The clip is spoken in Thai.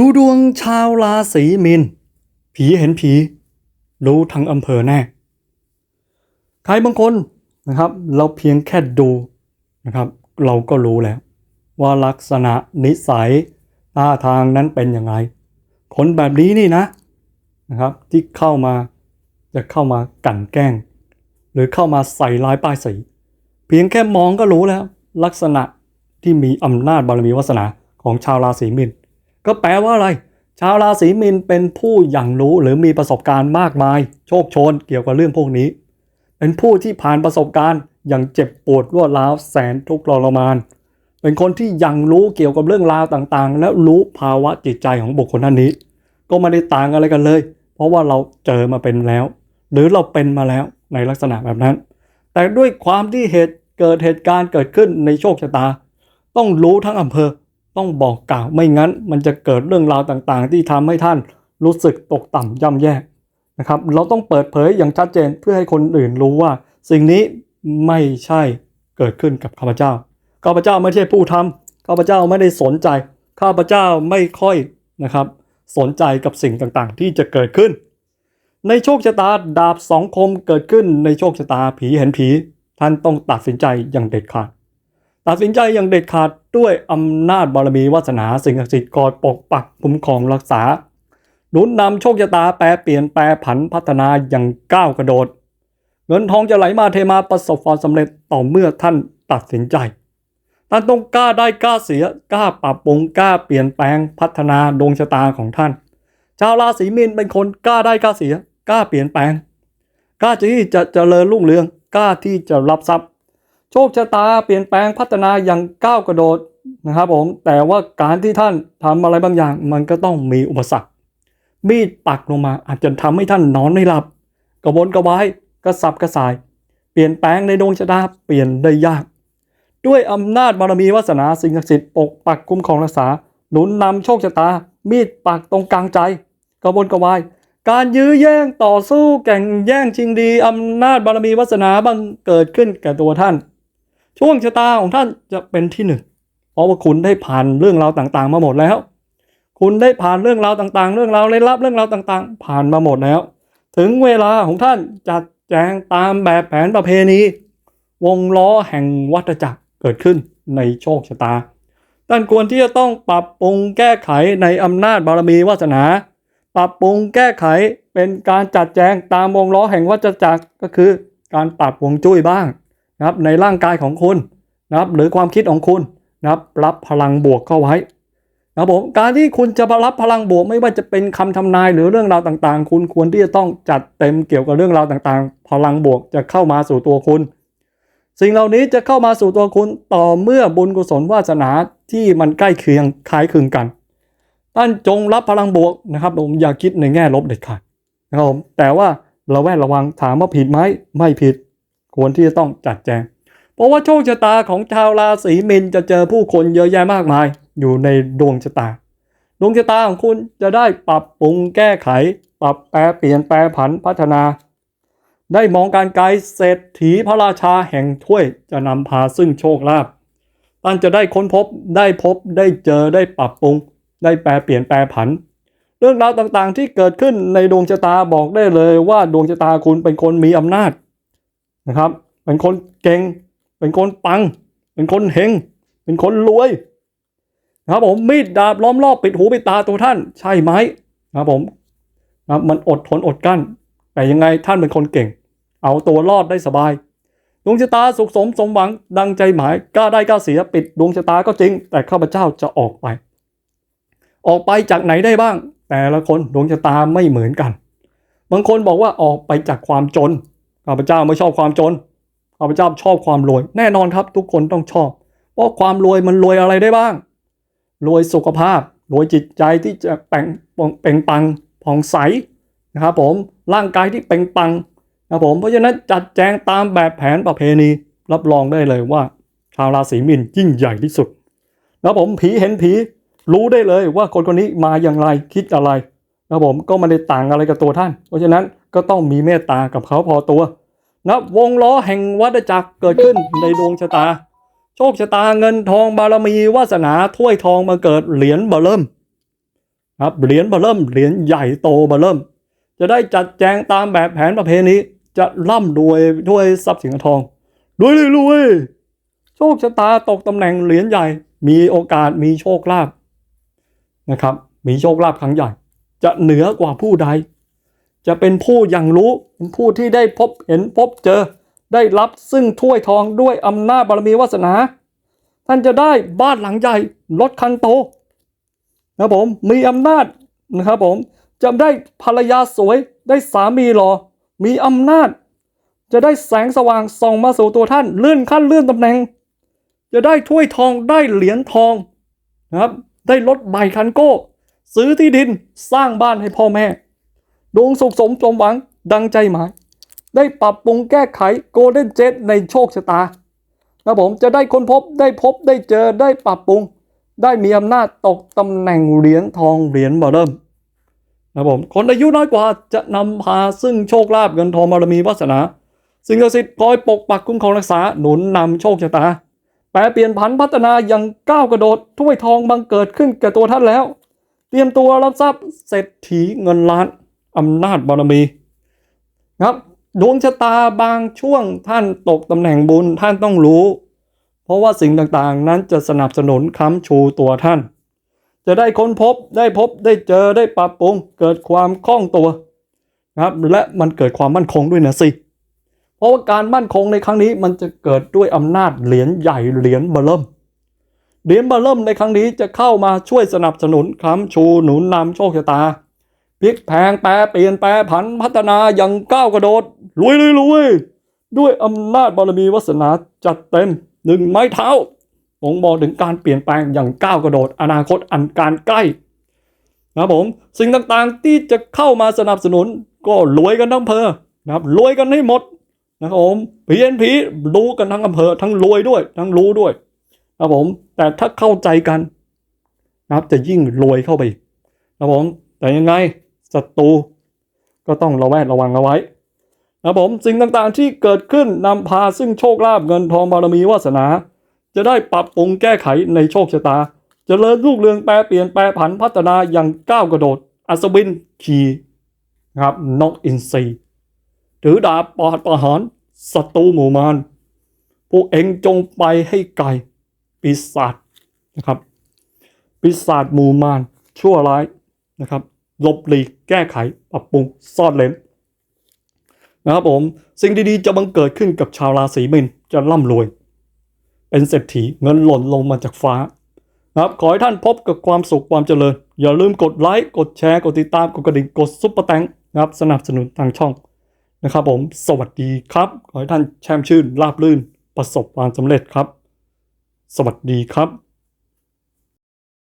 ดูดวงชาวราศีมีน ผีเห็นผี รู้ทั้งอำเภอแน่ ใครบางคนนะครับ เราเพียงแค่ดูนะครับ เราก็รู้แล้ว ว่าลักษณะนิสัยท่าทางนั้นเป็นยังไงคนแบบนี้นี่นะนะครับ ที่เข้ามาจะเข้ามากั่นแกล้ง หรือเข้ามาใส่ร้ายป้ายสี เพียงแค่มองก็รู้แล้ว ลักษณะที่มีอำนาจบารมีวาสนาของชาวราศีมีน ก็แปลว่าอะไร ชาวราศีมีนเป็นผู้อย่างรู้หรือมีประสบการณ์มากมาย โชคชนเกี่ยวกับเรื่องพวกนี้ เป็นผู้ที่ผ่านประสบการณ์อย่างเจ็บปวดรวดร้าวแสนทุกข์ทรมาน เป็นคนที่ยังรู้เกี่ยวกับเรื่องราวต่างๆ และรู้ภาวะจิตใจของบุคคลท่านนี้ ก็ไม่ได้ต่างอะไรกันเลย เพราะว่าเราเจอมาเป็นแล้ว หรือเราเป็นมาแล้วในลักษณะแบบนั้น แต่ด้วยความที่เหตุเกิดเหตุการณ์เกิดขึ้นในโชคชะตา ต้องรู้ทั้งอำเภอ ต้องบอกกล่าวไม่งั้น มันจะเกิดเรื่องราวต่างๆ ที่ทำให้ท่านรู้สึกตกต่ำย่ำแย่นะครับ เราต้องเปิดเผยอย่างชัดเจนเพื่อให้คนอื่นรู้ว่า สิ่งนี้ไม่ใช่เกิดขึ้นกับข้าพเจ้าข้าพเจ้าไม่ใช่ผู้ทำข้าพเจ้าไม่ได้สนใจข้าพเจ้าไม่ค่อยนะครับ สนใจกับสิ่งต่างๆ ที่จะเกิดขึ้น ในโชคชะตาดาบสองคมเกิดขึ้นในโชคชะตาผีเห็นผี ท่านต้องตัดสินใจอย่างเด็ดขาด ตัดสินใจอย่างเด็ดขาดด้วยอำนาจบารมีวาสนาสิ่งศักดิ์สิทธิ์กอดปกปักคุ้มครองรักษาหนุนนำโชคชะตาแปรเปลี่ยนแปรผันพัฒนาอย่างก้าวกระโดด เงินทองจะไหลมาเทมาประสบความสำเร็จต่อเมื่อท่านตัดสินใจท่านต้องกล้าได้กล้าเสียกล้าปรับปรุงกล้าเปลี่ยนแปลงพัฒนาดวงชะตาของท่าน ชาวราศีมีนเป็นคนกล้าได้กล้าเสียกล้าเปลี่ยนแปลงกล้าที่จะเจริญรุ่งเรืองกล้าที่จะรับทรัพย์ โชคชะตาเปลี่ยนแปลงพัฒนาอย่างก้าวกระโดดนะครับผมแต่ว่าการที่ท่านทำอะไรบางอย่าง มันก็ต้องมีอุปสรรคมีดปักลงมา อาจจะทำให้ท่านนอนไม่หลับ กระวนกระวายกระสับกระส่าย เปลี่ยนแปลงในดวงชะตาเปลี่ยนได้ยาก ด้วยอำนาจบารมีวาสนาสิ่งศักดิ์สิทธิ์ปกปักคุ้มครองรักษา หนุนนำโชคชะตา มีดปักตรงกลางใจ กระวนกระวาย การยื้อแย่งต่อสู้แข่งแย่งชิงดีอำนาจบารมีวาสนาบังเกิดขึ้นแก่ตัวท่าน ช่วงชะตาของท่านจะเป็นที่หนึ่งเพราะว่าคุณได้ผ่านเรื่องราวต่างๆ มาหมดแล้ว คุณได้ผ่านเรื่องราวต่างๆ เรื่องราวเล่นลับเรื่องราวต่างๆ ผ่านมาหมดแล้ว ถึงเวลาของท่านจัดแจงตามแบบแผนประเพณี วงล้อแห่งวัฏจักรเกิดขึ้นในโชคชะตา ท่านควรที่จะต้องปรับปรุงแก้ไขในอำนาจบารมีวาสนา ปรับปรุงแก้ไขเป็นการจัดแจงตามวงล้อแห่งวัฏจักรก็คือ การปรับวงจุ้ยบ้าง นะครับในร่างกายของคุณนะครับหรือความคิดของคุณนะครับรับพลังบวกเข้าไว้นะครับผมการที่คุณจะรับพลังบวก ไม่ว่าจะเป็นคำทำนายหรือเรื่องราวต่างๆ คุณควรที่จะต้องจัดเต็มเกี่ยวกับเรื่องราวต่างๆ พลังบวกจะเข้ามาสู่ตัวคุณ สิ่งเหล่านี้จะเข้ามาสู่ตัวคุณต่อเมื่อบุญกุศลวาสนาที่มันใกล้เคียงคล้ายคลึงกันท่านจงรับพลังบวกนะครับผมอย่าคิดในแง่ลบเด็ดขาดนะครับผมแต่ว่าเราแวดระวังถามว่าผิดไหมไม่ผิด ควรที่จะต้องจัดแจง เพราะว่าโชคชะตาของชาวราศีมีนจะเจอผู้คนเยอะแยะมากมาย อยู่ในดวงชะตา ดวงชะตาของคุณจะได้ปรับปรุงแก้ไข ปรับแปรเปลี่ยนแปรผันพัฒนา ได้มองการไกลเศรษฐีพระราชาแห่งถ้วยจะนำพาซึ่งโชคลาภท่านจะได้ค้นพบได้พบได้เจอได้ปรับปรุง ได้แปรเปลี่ยนแปรผันเรื่องราวต่างๆที่เกิดขึ้นในดวงชะตาบอกได้เลยว่าดวงชะตาคุณเป็นคนมีอำนาจ นะครับ เป็นคนเก่ง เป็นคนปัง เป็นคนเฮง เป็นคนรวยนะครับผมมีดดาบล้อมรอบปิดหูปิดตาตัวท่าน ใช่ไหมนะครับผมนะบมันอดทนอดกั้น แต่ยังไงท่านเป็นคนเก่ง เอาตัวรอดได้สบายดวงชะตาสุขสมสมหวังดังใจหมายกล้าได้กล้าเสียปิดดวงชะตาก็จริง แต่ข้าพเจ้าจะออกไป ออกไปจากไหนได้บ้าง แต่ละคนดวงชะตาไม่เหมือนกัน บางคนบอกว่าออกไปจากความจน ข้าพเจ้าไม่ชอบความจนข้าพเจ้าชอบความรวย แน่นอนครับ ทุกคนต้องชอบ เพราะความรวยมันรวยอะไรได้บ้าง รวยสุขภาพ รวยจิตใจที่จะแป่งเป่งปังผ่องใสนะครับผมร่างกายที่เป่งปังนะครับผมเพราะฉะนั้นจัดแจงตามแบบแผนประเพณีรับรองได้เลยว่า ชาวราศีมีนยิ่งใหญ่ที่สุดแล้วผมผีเห็นผีรู้ได้เลยว่าคนคนนี้มาอย่างไรคิดอะไรนะผมก็ไม่ได้ต่างอะไรกับตัวท่าน เพราะฉะนั้นก็ต้องมีเมตตากับเขาพอตัว นะวงล้อแห่งวัฏจักรเกิดขึ้นในดวงชะตา โชคชะตาเงินทองบารมีวาสนาถ้วยทองมาเกิดเหรียญเบอร์เริ่มครับเหรียญเบอร์เริ่มเหรียญใหญ่โตเบอร์เริ่ม จะได้จัดแจงตามแบบแผนประเพณีจะร่ำรวยด้วยทรัพย์สินทองรวยเลยรวยโชคชะตาตกตำแหน่งเหรียญใหญ่ มีโอกาสมีโชคลาภนะครับ มีโชคลาภครั้งใหญ่ จะเหนือกว่าผู้ใด จะเป็นผู้อย่างรู้เป็นผู้ที่ได้พบเห็นพบเจอ ได้รับซึ่งถ้วยทองด้วยอำนาจบารมีวาสนา ท่านจะได้บ้านหลังใหญ่รถคันโตนะครับผมมีอำนาจนะครับผมจะได้ภรรยาสวยได้สามีหล่อมีอำนาจ จะได้แสงสว่างส่องมาสู่ตัวท่านเลื่อนขั้นเลื่อนตำแหน่ง จะได้ถ้วยทองได้เหรียญทองนะครับ ได้รถใหม่คันโก้ ซื้อที่ดินสร้างบ้านให้พ่อแม่ ดวงสุขสมสมหวังดังใจหมาย ได้ปรับปรุงแก้ไขโกลเด้นเจ็ตในโชคชะตาครับผมจะได้ค้นพบได้พบได้เจอได้ปรับปรุง ได้มีอำนาจตกตำแหน่งเหรียญทองเหรียญบาเริ่มนะผมคนอายุน้อยกว่าจะนำพาซึ่งโชคลาภเงินทองบารมีวาสนา สิ่งศักดิ์สิทธิ์คอยปกปักคุ้มครองรักษาหนุนนำโชคชะตาแปลเปลี่ยนผันพัฒนาอย่างก้าวกระโดดถ้วยทองบังเกิดขึ้นแก่ตัวท่านแล้ว เตรียมตัวรับทรัพย์เศรษฐีเงินล้าน อำนาจบารมีครับดวงชะตาบางช่วงท่านตกตำแหน่งบุญท่านต้องรู้ เพราะว่าสิ่งต่างๆ นั้นจะสนับสนุนค้ำชูตัวท่าน จะได้ค้นพบได้พบได้เจอได้ปรับปรุงเกิดความคล่องตัวครับและมันเกิดความมั่นคงด้วยนะสิ เพราะว่าการมั่นคงในครั้งนี้มันจะเกิดด้วยอำนาจเหรียญใหญ่เหรียญเบอร์เริ่มเหรียญเบอร์เริ่มในครั้งนี้จะเข้ามาช่วยสนับสนุนค้ำชูหนุนนำโชคชะตา พลิกแพงแปรเปลี่ยนแปรผันพัฒนาอย่างก้าวกระโดดรวยเลยรวยด้วยอำนาจบารมีวาสนาจัดเต็มหนึ่งไม้เท้าผมบอกถึงการเปลี่ยนแปลงอย่างก้าวกระโดด อนาคตอันการใกล้นะผมสิ่งต่างๆที่จะเข้ามาสนับสนุน ก็รวยกันทั้งอำเภอนะครับรวยกันให้หมดนะครับผมพีเอ็นพีรู้กันทั้งอำเภอ ทั้งรวยด้วย ทั้งรู้ด้วยนะครับผมแต่ถ้าเข้าใจกันนะครับจะยิ่งรวยเข้าไปอีกนะครับผมแต่ยังไง ศัตรูก็ต้องระแวดระวังเอาไว้นะผมสิ่งต่างๆที่เกิดขึ้นนำพาซึ่งโชคลาภเงินทองบารมีวาสนา จะได้ปรับปรุงแก้ไขในโชคชะตาจเจริญรุ่งเรืองแปรเปลี่ยนแปรผันพัฒนาอย่างก้าวกระโดด อัศวินขี่ครับนกอินทรีถือดาบปาดประหารศัตรูหมู่มารพวกเองจงไปให้ไกลปีศาจนะครับปีศาจหมู่มารชั่วร้ายนะครับ ลบหลีกแก้ไขปรับปรุงซ่อนเลนนะครับผมสิ่งดีๆจะบังเกิดขึ้นกับชาวราศีมีนจะร่ำรวย เป็นเศรษฐีเงินหล่นลงมาจากฟ้านะครับขอให้ท่านพบกับความสุขความเจริญ อย่าลืมกดไลค์กดแชร์กดติดตามกดกระดิ่งกดซุปเปอร์แตงนะครับสนับสนุนทางช่องนะครับผมสวัสดีครับ ขอให้ท่านแช่มชื่นราบรื่น ประสบความสำเร็จครับ สวัสดีครับ